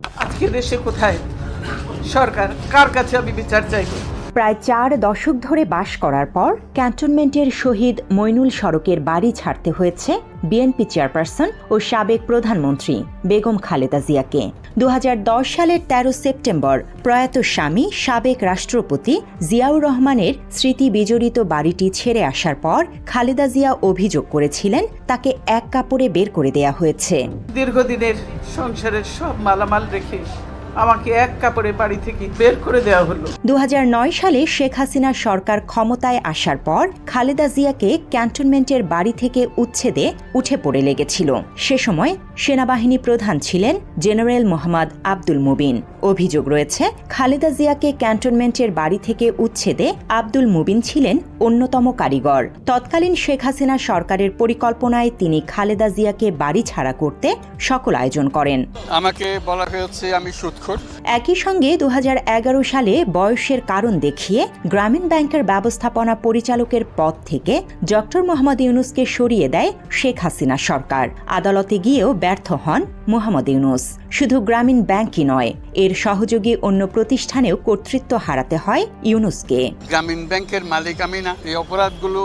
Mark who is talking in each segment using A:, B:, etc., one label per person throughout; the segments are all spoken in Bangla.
A: আজকে দেশে কোথায়? সরকার কার কাছে আমি বিচার চাইব?
B: প্রায় চার দশক ধরে বাস করার পর ক্যান্টনমেন্টের শহীদ মইনুল সড়কের বাড়ি ছাড়তে হয়েছে বিএনপি চেয়ারপারসন ও সাবেক প্রধানমন্ত্রী বেগম খালেদা জিয়াকে। দু হাজার দশ সালের ১৩ সেপ্টেম্বর প্রয়াত স্বামী সাবেক রাষ্ট্রপতি জিয়াউর রহমানের স্মৃতি বিজড়িত বাড়িটি ছেড়ে আসার পর খালেদা জিয়া অভিযোগ করেছিলেন, তাকে এক কাপড়ে বের করে দেয়া হয়েছে।
A: দীর্ঘদিনের সংসারের সব মালামাল রেখে আমাকে এক কাপড়ে বাড়ি থেকে বের করে দেওয়া হলো।
B: দু হাজার নয় সালে শেখ হাসিনা সরকার ক্ষমতায় আসার পর খালেদা জিয়াকে ক্যান্টনমেন্টের বাড়ি থেকে উচ্ছেদে উঠে পড়ে লেগেছিল। সে সময় সেনাবাহিনী প্রধান ছিলেন জেনারেল মোহাম্মদ আব্দুল মুবিন। অভিযোগ রয়েছে খালেদা জিয়াকে ক্যান্টনমেন্টের বাড়ি থেকে উচ্ছেদে আব্দুল মুবিন ছিলেন অন্যতম কারিগর। তৎকালীন শেখ হাসিনা সরকারের পরিকল্পনায় তিনি খালেদা জিয়াকে বাড়ি ছাড়া করতে সকল আয়োজন করেন।
C: আমাকে বলা হয়েছে আমি
B: একই সঙ্গে দু হাজার এগারো সালে বয়সের কারণ দেখিয়ে গ্রামীণ ব্যাংকের ব্যবস্থাপনা পরিচালকের পদ থেকে ডক্টর মোহাম্মদ ইউনুসকে সরিয়ে দেয় শেখ হাসিনা সরকার। আদালতে গিয়েও ব্যর্থ হন মোহাম্মদ ইউনুস। শুধু গ্রামীণ ব্যাংকই নয়, এর সহযোগী অন্য প্রতিষ্ঠানেও কর্তৃত্ব হারাতে হয় ইউনুসকে।
C: গ্রামীণ ব্যাংকের মালিক আমি না এই অপরাধগুলো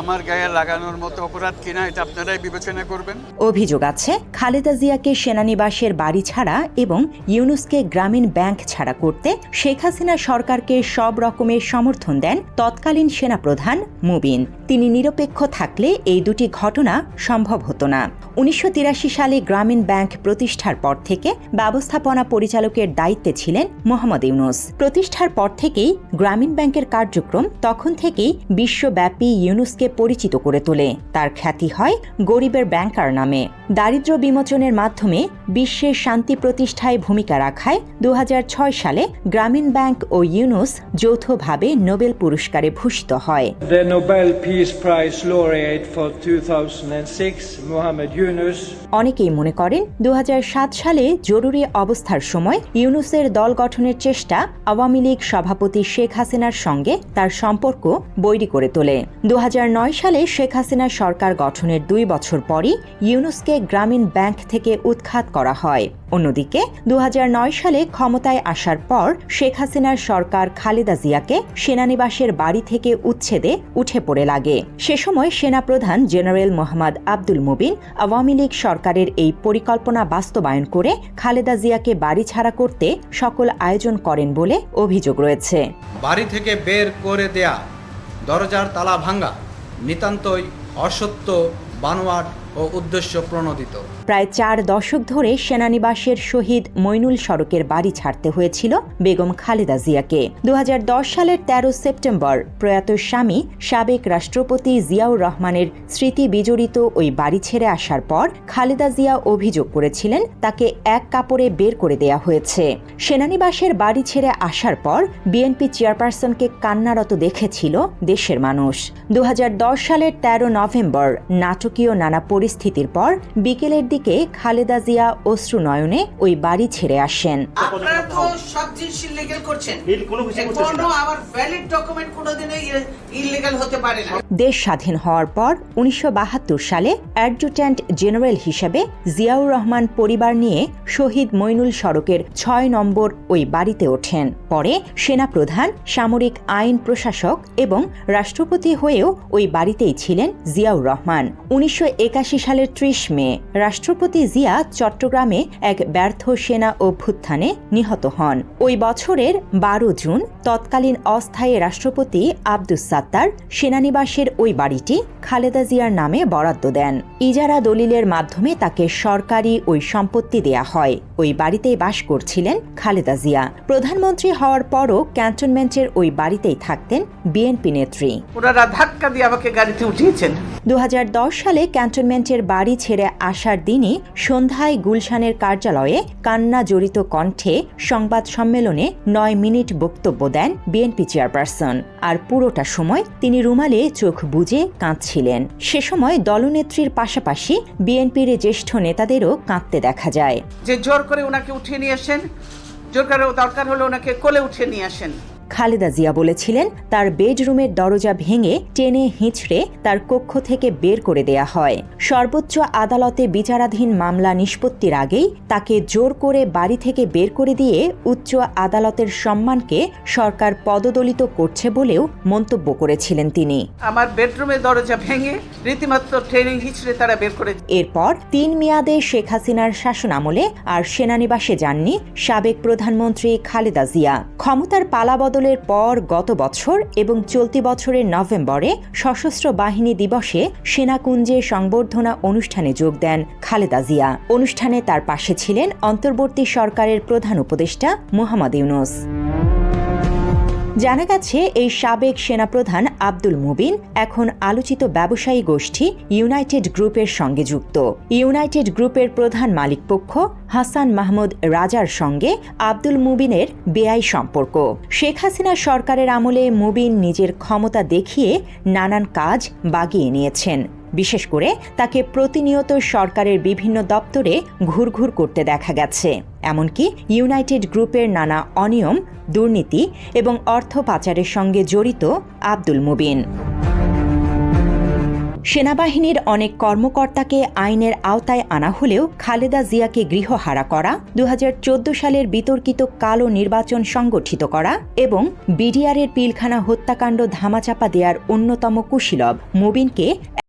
C: আমার গায়ে লাগানোর মতো অপরাধ কিনা এটা আপনারাই বিবেচনা করবেন।
B: অভিযোগ আছে, খালেদা জিয়াকে সেনানিবাসের বাড়ি ছাড়া এবং ইউনুসকে গ্রামীণ ব্যাংক ছাড়া করতে শেখ হাসিনা সরকারকে সব রকমের সমর্থন দেন তৎকালীন সেনাপ্রধান মুবিন। তিনি নিরপেক্ষ থাকলে এই দুটি ঘটনা সম্ভব হতো না। উনিশশো তিরাশি সালে গ্রামীণ ব্যাংক প্রতিষ্ঠার পর থেকে ব্যবস্থাপনা পরিচালকের দায়িত্বে ছিলেন মোহাম্মদ ইউনুস। প্রতিষ্ঠার পর থেকেই গ্রামীণ ব্যাংকের কার্যক্রম তখন থেকেই বিশ্বব্যাপী ইউনুসকে পরিচিত করে তোলে। তার খ্যাতি হয় গরিবের ব্যাংকার নামে। দারিদ্র বিমোচনের মাধ্যমে বিশ্বের শান্তি প্রতিষ্ঠায় ভূমিকা রাখায় দু হাজার ছয় সালে গ্রামীণ ব্যাংক ও ইউনুস যৌথভাবে নোবেল পুরস্কারে ভূষিত হয়।
D: The Nobel Peace Prize laureate for 2006, Mohamed Yunus,
B: অনেকেই মনে করেন দু সালে জরুরি অবস্থার সময় ইউনুসের দল গঠনের চেষ্টা আওয়ামী লীগ সভাপতি শেখ হাসিনার সঙ্গে তার সম্পর্ক বৈরী করে তোলে। দু হাজার নয় সালে শেখ হাসিনা সরকার গঠনের দুই বছর পরই ইউনুসকে গ্রামীণ ব্যাংক থেকে উৎখাত করা হয়। অন্যদিকে দু হাজার নয় সালে ক্ষমতায় আসার পর শেখ হাসিনার সরকার খালেদা জিয়াকে সেনানিবাসের বাড়ি থেকে উচ্ছেদে উঠে পড়ে লাগে। সে সময় সেনাপ্রধান জেনারেল মোহাম্মদ আব্দুল মুবিন আওয়ামী লীগ সরকারের এই পরিকল্পনা বাস্তবায়ন করে খালেদা জিয়াকে বাড়ি ছাড়া করতে সকল আয়োজন করেন বলে অভিযোগ রয়েছে।
E: বাড়ি থেকে বের করে দেয়া, দরজার তালা ভাঙ্গা নিতান্তই অসত্য, বানোয়াট ও উদ্দেশ্য প্রণোদিত।
B: প্রায় চার দশক ধরে সেনানিবাসের শহীদ মইনুল সড়কের বাড়ি ছাড়তে হয়েছিল বেগম খালেদা জিয়াকে। দু সালের ১৩ সেপ্টেম্বর প্রয়াত স্বামী সাবেক রাষ্ট্রপতি জিয়াউর রহমানের স্মৃতি বিজড়িত ওই বাড়ি ছেড়ে আসার পর খালেদা জিয়া অভিযোগ করেছিলেন, তাকে এক কাপড়ে বের করে দেয়া হয়েছে। সেনানিবাসের বাড়ি ছেড়ে আসার পর বিএনপি চেয়ারপারসনকে কান্নারত দেখেছিল দেশের মানুষ। দু হাজার দশ সালের ১৩ নভেম্বর নাটকীয় নানা পরিস্থিতির পর বিকেলের দিকে খালেদা জিয়া অশ্রু নয়নে ওই বাড়ি ছেড়ে আসেন।
A: আপনারা তো সব জিনিস ইলিগাল করছেন। কোনো আমার ভ্যালিড ডকুমেন্ট কোনোদিনই ইলিগাল হতে পারে না।
B: দেশ স্বাধীন হওয়ার পর উনিশশো সালে অ্যাডজুট্যান্ট জেনারেল হিসেবে জিয়াউর রহমান পরিবার নিয়ে শহীদ মইনুল সড়কের ছয় নম্বর ওই বাড়িতে ওঠেন। পরে সেনাপ্রধান সামরিক আইন প্রশাসক এবং রাষ্ট্রপতি হয়েও ওই বাড়িতেই ছিলেন জিয়াউর রহমান। উনিশশো একাশি সালের ত্রিশ মে রাষ্ট্রপতি জিয়া চট্টগ্রামে এক ব্যর্থ সেনা অভ্যুত্থানে নিহত হন। ওই বছরের বারো জুন তৎকালীন অস্থায়ী রাষ্ট্রপতি আব্দুস সাত্তার সেনানিবাসের ওই বাড়িটি খালেদা জিয়ার নামে বরাদ্দ দেন। ইজারা দলিলের মাধ্যমে তাকে সরকারি ওই সম্পত্তি দেয়া হয়। ওই বাড়িতেই বাস করছিলেন খালেদা জিয়া। প্রধানমন্ত্রী হওয়ার পরও ক্যান্টনমেন্টের ওই বাড়িতেই থাকতেন বিএনপি নেত্রী।
A: ওনারা ধাক্কা দিয়ে আমাকে গাড়িতে উঠিয়েছেন।
B: দু হাজার দশ সালে ক্যান্টনমেন্টের বাড়ি ছেড়ে আসার দিনই সন্ধ্যায় গুলশানের কার্যালয়ে কান্না জড়িত কণ্ঠে সংবাদ সম্মেলনে নয় মিনিট বক্তব্য দেন বিএনপি চেয়ারপারসন। আর পুরোটা সময় তিনি রুমালে চোখ বুজে কাঁদছিলেন। সে সময় দলনেত্রীর পাশাপাশি বিএনপির জ্যেষ্ঠ নেতাদেরও কাঁদতে দেখা যায়।
A: যে জোর করে ওনাকে উঠিয়ে নিয়ে আসেন, জোর করে দরকার হলে ওনাকে কোলে উঠিয়ে নিয়ে আসেন।
B: খালেদা জিয়া বলেছিলেন তার বেডরুমের দরজা ভেঙে টেনে হিঁচড়ে তার কক্ষ থেকে বের করে দেয়া হয়। সর্বোচ্চ আদালতে বিচারাধীন মামলা নিষ্পত্তির আগেই তাকে জোর করে বাড়ি থেকে বের করে দিয়ে উচ্চ আদালতের সম্মানকে সরকার পদদলিত করছে বলেও মন্তব্য করেছিলেন তিনি।
A: আমার বেডরুমের দরজা ভেঙে রীতিমাত্র ট্রেনিং হিচড়ে তারা বের করে
B: এরপর তিন মেয়াদে শেখ হাসিনার শাসনামলে আর সেনানিবাসে যাননি সাবেক প্রধানমন্ত্রী খালেদা জিয়া। ক্ষমতার পালাবদলের পর গত বছর এবং চলতি বছরের নভেম্বরে সশস্ত্র বাহিনী দিবসে সেনাকুঞ্জে সংবর্ধনা অনুষ্ঠানে যোগ দেন খালেদা জিয়া। অনুষ্ঠানে তার পাশে ছিলেন অন্তর্বর্তী সরকারের প্রধান উপদেষ্টা মোহাম্মদ ইউনুস। জানা গেছে, এই সাবেক সেনাপ্রধান আব্দুল মুবিন এখন আলোচিত ব্যবসায়ী গোষ্ঠী ইউনাইটেড গ্রুপের সঙ্গে যুক্ত। ইউনাইটেড গ্রুপের প্রধান মালিকপক্ষ হাসান মাহমুদ রাজার সঙ্গে আব্দুল মুবিনের বেআই সম্পর্ক। শেখ হাসিনা সরকারের আমলে মুবিন নিজের ক্ষমতা দেখিয়ে নানান কাজ বাগিয়ে নিয়েছেন। বিশেষ করে তাকে প্রতিনিয়ত সরকারের বিভিন্ন দপ্তরে ঘুরঘুর করতে দেখা গেছে। এমনকি ইউনাইটেড গ্রুপের নানা অনিয়ম, দুর্নীতি এবং অর্থ পাচারের সঙ্গে জড়িত আব্দুল মুবিন। সেনাবাহিনীর অনেক কর্মকর্তাকে আইনের আওতায় আনা হলেও খালেদা জিয়াকে গৃহহারা করা দু হাজার চোদ্দ সালের বিতর্কিত কালো নির্বাচন সংগঠিত করা এবং বিডিআরের পিলখানা হত্যাকাণ্ড ধামাচাপা দেওয়ার অন্যতম কুশীলব মুবিনকে